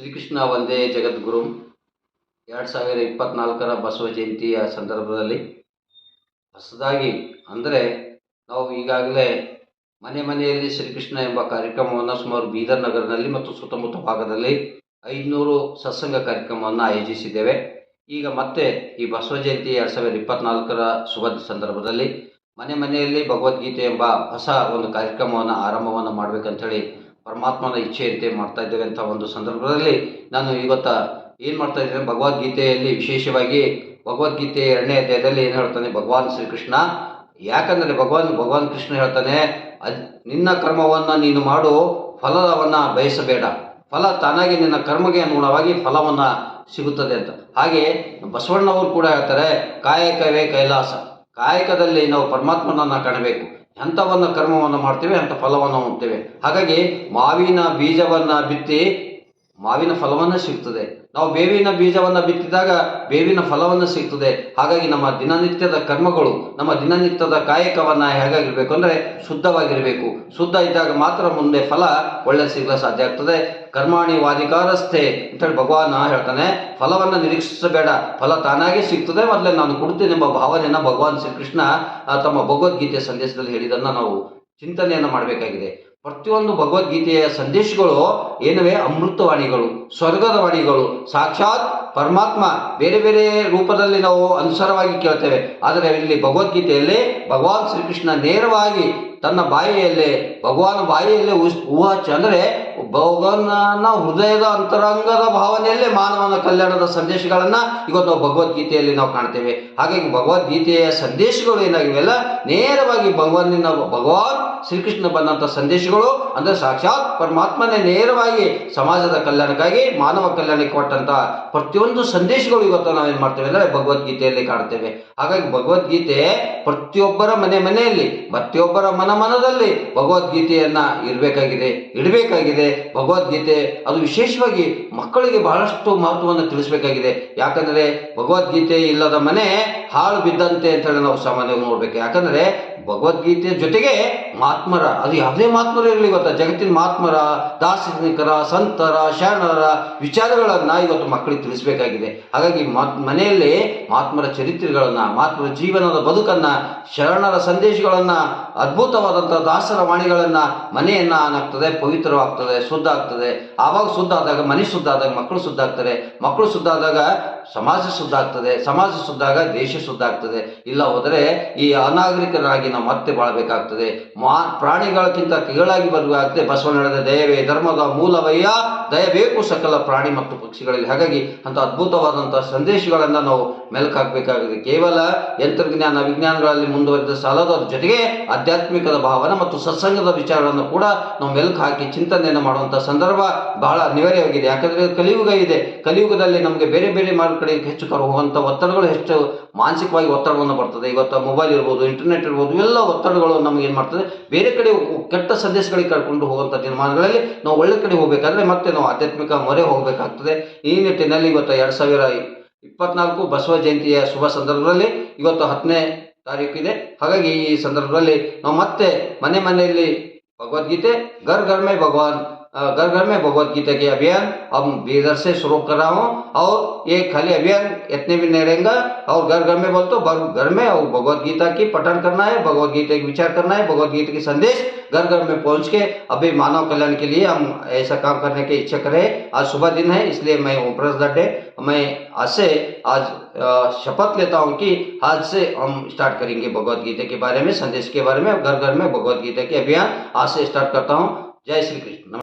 ಶ್ರೀಕೃಷ್ಣ ಒಂದೇ ಜಗದ್ಗುರು. ಎರಡು ಸಾವಿರ ಇಪ್ಪತ್ನಾಲ್ಕರ ಬಸವ ಜಯಂತಿಯ ಸಂದರ್ಭದಲ್ಲಿ ಹೊಸದಾಗಿ ಅಂದರೆ ನಾವು ಈಗಾಗಲೇ ಮನೆ ಮನೆಯಲ್ಲಿ ಶ್ರೀಕೃಷ್ಣ ಎಂಬ ಕಾರ್ಯಕ್ರಮವನ್ನು ಸುಮಾರು ಬೀದರ್ ನಗರದಲ್ಲಿ ಮತ್ತು ಸುತ್ತಮುತ್ತ ಭಾಗದಲ್ಲಿ ಐದುನೂರು ಸತ್ಸಂಗ ಕಾರ್ಯಕ್ರಮವನ್ನು ಆಯೋಜಿಸಿದ್ದೇವೆ. ಈಗ ಮತ್ತೆ ಈ ಬಸವ ಜಯಂತಿ ಎರಡು ಸಾವಿರದ ಇಪ್ಪತ್ನಾಲ್ಕರ ಶುಭ ಸಂದರ್ಭದಲ್ಲಿ ಮನೆ ಮನೆಯಲ್ಲಿ ಭಗವದ್ಗೀತೆ ಎಂಬ ಹೊಸ ಒಂದು ಕಾರ್ಯಕ್ರಮವನ್ನು ಆರಂಭವನ್ನು ಮಾಡಬೇಕಂತೇಳಿ ಪರಮಾತ್ಮನ ಇಚ್ಛೆಯಂತೆ ಮಾಡ್ತಾ ಇದ್ದೇವೆ ಅಂತ ಒಂದು ಸಂದರ್ಭದಲ್ಲಿ ನಾನು ಇವತ್ತು ಏನು ಮಾಡ್ತಾ ಇದ್ದೇನೆ? ಭಗವದ್ಗೀತೆಯಲ್ಲಿ ವಿಶೇಷವಾಗಿ ಭಗವದ್ಗೀತೆ ಎರಡನೇ ಅಧ್ಯಾಯದಲ್ಲಿ ಏನು ಹೇಳ್ತಾನೆ? ಭಗವಾನ್ ಶ್ರೀಕೃಷ್ಣ. ಯಾಕಂದರೆ ಭಗವಾನ್ ಭಗವಾನ್ ಕೃಷ್ಣ ಹೇಳ್ತಾನೆ, ಅದ್ ನಿನ್ನ ಕರ್ಮವನ್ನು ನೀನು ಮಾಡು, ಫಲವನ್ನು ಬಯಸಬೇಡ. ಫಲ ತಾನಾಗಿ ನಿನ್ನ ಕರ್ಮಗೆ ಅನುಗುಣವಾಗಿ ಫಲವನ್ನು ಸಿಗುತ್ತದೆ ಅಂತ. ಹಾಗೆ ಬಸವಣ್ಣವರು ಕೂಡ ಹೇಳ್ತಾರೆ, ಕಾಯಕವೇ ಕೈಲಾಸ. ಕಾಯಕದಲ್ಲಿ ನಾವು ಪರಮಾತ್ಮನನ್ನು ಕಾಣಬೇಕು. ಎಂಥವನ್ನು ಕರ್ಮವನ್ನು ಮಾಡ್ತೇವೆ, ಅಂಥ ಫಲವನ್ನು ಹೊಂದ್ತೇವೆ ಹಾಗಾಗಿ ಮಾವಿನ ಬೀಜವನ್ನು ಬಿತ್ತಿ ಮಾವಿನ ಫಲವನ್ನು ಸಿಗ್ತದೆ. ನಾವು ಬೇವಿನ ಬೀಜವನ್ನು ಬಿತ್ತಿದಾಗ ಬೇವಿನ ಫಲವನ್ನು ಸಿಗ್ತದೆ. ಹಾಗಾಗಿ ನಮ್ಮ ದಿನನಿತ್ಯದ ಕರ್ಮಗಳು, ನಮ್ಮ ದಿನನಿತ್ಯದ ಕಾಯಕವನ್ನು ಹೇಗಾಗಿರ್ಬೇಕು ಅಂದರೆ ಶುದ್ಧವಾಗಿರಬೇಕು. ಶುದ್ಧ ಇದ್ದಾಗ ಮಾತ್ರ ಮುಂದೆ ಫಲ ಒಳ್ಳೆ ಸಿಗಲು ಸಾಧ್ಯ ಆಗ್ತದೆ. ಕರ್ಮಾಣಿ ವಾದಿಕಾರಸ್ಥೆ ಅಂತೇಳಿ ಭಗವಾನ್ ಹೇಳ್ತಾನೆ, ಫಲವನ್ನು ನಿರೀಕ್ಷಿಸಬೇಡ, ಫಲ ತಾನಾಗೇ ಸಿಗ್ತದೆ, ಮೊದಲೇ ನಾನು ಕೊಡ್ತೇನೆ ಎಂಬ ಭಾವನೆಯನ್ನು ಭಗವಾನ್ ಶ್ರೀಕೃಷ್ಣ ತಮ್ಮ ಭಗವದ್ಗೀತೆಯ ಸಂದೇಶದಲ್ಲಿ ಹೇಳಿದ್ದನ್ನು ನಾವು ಚಿಂತನೆಯನ್ನು ಮಾಡಬೇಕಾಗಿದೆ. ಪ್ರತಿಯೊಂದು ಭಗವದ್ಗೀತೆಯ ಸಂದೇಶಗಳು ಏನವೇ ಅಮೃತವಾಣಿಗಳು, ಸ್ವರ್ಗದ ವಾಣಿಗಳು, ಸಾಕ್ಷಾತ್ ಪರಮಾತ್ಮ ಬೇರೆ ಬೇರೆ ರೂಪದಲ್ಲಿ ನಾವು ಅನುಸಾರವಾಗಿ ಕೇಳ್ತೇವೆ. ಆದರೆ ಇಲ್ಲಿ ಭಗವದ್ಗೀತೆಯಲ್ಲಿ ಭಗವಾನ್ ಶ್ರೀಕೃಷ್ಣ ನೇರವಾಗಿ ತನ್ನ ಬಾಯಿಯಲ್ಲೇ, ಭಗವಾನ್ ಬಾಯಿಯಲ್ಲೇ ಊಹಾಚ ಅಂದರೆ ಭಗವಾನ ಹೃದಯದ ಅಂತರಂಗದ ಭಾವನೆಯಲ್ಲೇ ಮಾನವನ ಕಲ್ಯಾಣದ ಸಂದೇಶಗಳನ್ನು ಇವತ್ತು ನಾವು ಭಗವದ್ಗೀತೆಯಲ್ಲಿ ನಾವು ಕಾಣ್ತೇವೆ. ಹಾಗಾಗಿ ಭಗವದ್ಗೀತೆಯ ಸಂದೇಶಗಳು ಏನಾಗಿವೆಲ್ಲ ನೇರವಾಗಿ ಭಗವಾನಿನ ಭಗವಾನ್ ಶ್ರೀಕೃಷ್ಣ ಬಂದಂಥ ಸಂದೇಶಗಳು ಅಂದರೆ ಸಾಕ್ಷಾತ್ ಪರಮಾತ್ಮನೇ ನೇರವಾಗಿ ಸಮಾಜದ ಕಲ್ಯಾಣಕ್ಕಾಗಿ, ಮಾನವ ಕಲ್ಯಾಣಕ್ಕೆ ಕೊಟ್ಟಂಥ ಪ್ರತಿಯೊಂದು ಸಂದೇಶಗಳು ಇವತ್ತು ಏನು ಮಾಡ್ತೇವೆ ಅಂದರೆ ಭಗವದ್ಗೀತೆಯಲ್ಲಿ ಕಾಣ್ತೇವೆ. ಹಾಗಾಗಿ ಭಗವದ್ಗೀತೆ ಪ್ರತಿಯೊಬ್ಬರ ಮನೆ ಮನೆಯಲ್ಲಿ, ಪ್ರತಿಯೊಬ್ಬರ ಮನ ಮನದಲ್ಲಿ ಭಗವದ್ಗೀತೆಯನ್ನ ಇರಬೇಕಾಗಿದೆ ಇಡಬೇಕಾಗಿದೆ. ಭಗವದ್ಗೀತೆ ಅದು ವಿಶೇಷವಾಗಿ ಮಕ್ಕಳಿಗೆ ಬಹಳಷ್ಟು ಮಹತ್ವವನ್ನು ತಿಳಿಸಬೇಕಾಗಿದೆ. ಯಾಕಂದರೆ ಭಗವದ್ಗೀತೆ ಇಲ್ಲದ ಮನೆ ಹಾಳು ಬಿದ್ದಂತೆ ಅಂತ ಹೇಳಿ ನಾವು ಸಾಮಾನ್ಯವಾಗಿ ನೋಡ್ಬೇಕು. ಯಾಕಂದರೆ ಭಗವದ್ಗೀತೆ ಜೊತೆಗೆ ಮಹಾತ್ಮರ, ಅದು ಯಾವುದೇ ಮಹಾತ್ಮರ ಇರಲಿ ಗೊತ್ತಾ? ಜಗತ್ತಿನ ಮಹಾತ್ಮರ, ದಾರ್ಶನಿಕರ, ಸಂತರ, ಶರಣರ ವಿಚಾರಗಳನ್ನು ಇವತ್ತು ಮಕ್ಕಳಿಗೆ ತಿಳಿಸಬೇಕಾಗಿದೆ. ಹಾಗಾಗಿ ಮನೆಯಲ್ಲಿ ಮಹಾತ್ಮರ ಚರಿತ್ರೆಗಳನ್ನು, ಮಹಾತ್ಮರ ಜೀವನದ ಬದುಕನ್ನು, ಶರಣರ ಸಂದೇಶಗಳನ್ನು ಅದ್ಭುತವಾದಂಥ ದಾಸರ ವಾಣಿಗಳನ್ನು ಮನೆಯನ್ನು ಆನಾಗ್ತದೆ ಪವಿತ್ರವಾಗ್ತದೆ, ಶುದ್ಧ ಆಗ್ತದೆ. ಆವಾಗ ಶುದ್ಧ ಆದಾಗ ಮನೆ ಶುದ್ಧ ಆದಾಗ ಮಕ್ಕಳು ಶುದ್ಧ ಆಗ್ತಾರೆ. ಮಕ್ಕಳು ಶುದ್ಧ ಆದಾಗ ಸಮಾಜ ಶುದ್ಧ ಆಗ್ತದೆ. ಸಮಾಜ ಶುದ್ಧ ಆಗ ದೇಶ ಶುದ್ಧ ಆಗ್ತದೆ. ಇಲ್ಲ ಹೋದರೆ ಈ ಅನಾಗರಿಕರಾಗಿ ಮತ್ತೆ ಬಾಳಬೇಕಾಗ್ತದೆ. ಮಾ, ಪ್ರಾಣಿಗಳಕ್ಕಿಂತ ಕೀಳಾಗಿ ಬರಬೇಕಾಗ್ತದೆ ಬಸವಣ್ಣ ಹೇಳಿದ ದಯವೇ ಧರ್ಮದ ಮೂಲವಯ್ಯ. ದಯಬೇಕು ಸಕಲ ಪ್ರಾಣಿ ಮತ್ತು ಪಕ್ಷಿಗಳಲ್ಲಿ. ಹಾಗಾಗಿ ಅಂತ ಅದ್ಭುತವಾದಂತಹ ಸಂದೇಶಗಳನ್ನು ನಾವು ಮೆಲುಕು ಹಾಕಬೇಕಾಗಿದೆ ಕೇವಲ ಯಂತ್ರಜ್ಞಾನ, ವಿಜ್ಞಾನಗಳಲ್ಲಿ ಮುಂದುವರೆದ ಸಾಲದ ಜೊತೆಗೆ ಆಧ್ಯಾತ್ಮಿಕದ ಭಾವನೆ ಮತ್ತು ಸತ್ಸಂಗದ ವಿಚಾರಗಳನ್ನು ಕೂಡ ನಾವು ಮೆಲುಕು ಹಾಕಿ ಚಿಂತನೆಯನ್ನು ಮಾಡುವಂಥ ಸಂದರ್ಭ ಬಹಳ ಅನಿವಾರ್ಯವಾಗಿದೆ. ಯಾಕಂದರೆ ಕಲಿಯುಗ ಇದೆ ಕಲಿಯುಗದಲ್ಲಿ ನಮಗೆ ಬೇರೆ ಬೇರೆ ಕಡೆ ಹೆಚ್ಚು ಕರ, ಹೋಗುವಂಥ ಒತ್ತಡಗಳು ಹೆಚ್ಚು ಮಾನಸಿಕವಾಗಿ ಒತ್ತಡವನ್ನು ಬರ್ತದೆ. ಇವತ್ತು ಮೊಬೈಲ್ ಇರ್ಬೋದು, ಇಂಟರ್ನೆಟ್ ಇರ್ಬೋದು ಇವೆಲ್ಲ ಒತ್ತಡಗಳು ನಮ್ಗೆ ಏನು ಮಾಡ್ತದೆ? ಬೇರೆ ಕಡೆ ಕೆಟ್ಟ ಸಂದೇಶಗಳಿಗೆ ಕರ್ಕೊಂಡು ಹೋಗುವಂಥ ತೀರ್ಮಾನಗಳಲ್ಲಿ ನಾವು ಒಳ್ಳೆ ಕಡೆ ಹೋಗಬೇಕಾದ್ರೆ ಮತ್ತೆ ನಾವು ಆಧ್ಯಾತ್ಮಿಕ ಮೊರೆ ಹೋಗಬೇಕಾಗ್ತದೆ. ಈ ನಿಟ್ಟಿನಲ್ಲಿ ಇವತ್ತು ಎರಡು ಸಾವಿರ ಇಪ್ಪತ್ನಾಲ್ಕು ಬಸವ ಜಯಂತಿಯ ಶುಭ ಸಂದರ್ಭದಲ್ಲಿ ಇವತ್ತು ಹತ್ತನೇ ಇದೆ ಹಾಗಾಗಿ ಈ ಸಂದರ್ಭದಲ್ಲಿ ನಾವು ಮತ್ತೆ ಮನೆ ಮನೆಯಲ್ಲಿ ಭಗವದ್ಗೀತೆ ಗರ್ ಗರ್ಮೈ ಭಗವಾನ್ घर घर में भगवत गीता के अभियान अब बीदर से शुरू कर रहा हूँ और ये खाली अभियान इतने भी नहीं रहेगा। और घर घर में बोल तो घर में और भगवत गीता की पठन करना है, भगवत गीता की विचार करना है, भगवत गीता की संदेश घर घर में पहुँच के अभी मानव कल्याण के लिए हम ऐसा काम करने के इच्छा करें। आज सुबह दिन है, इसलिए मैं ओपरस डे मैं आज से, आज शपथ लेता हूँ कि आज से हम स्टार्ट करेंगे भगवत गीता के बारे में, संदेश के बारे में। घर घर में भगवत गीता के अभियान आज से स्टार्ट करता हूँ। जय श्री कृष्ण।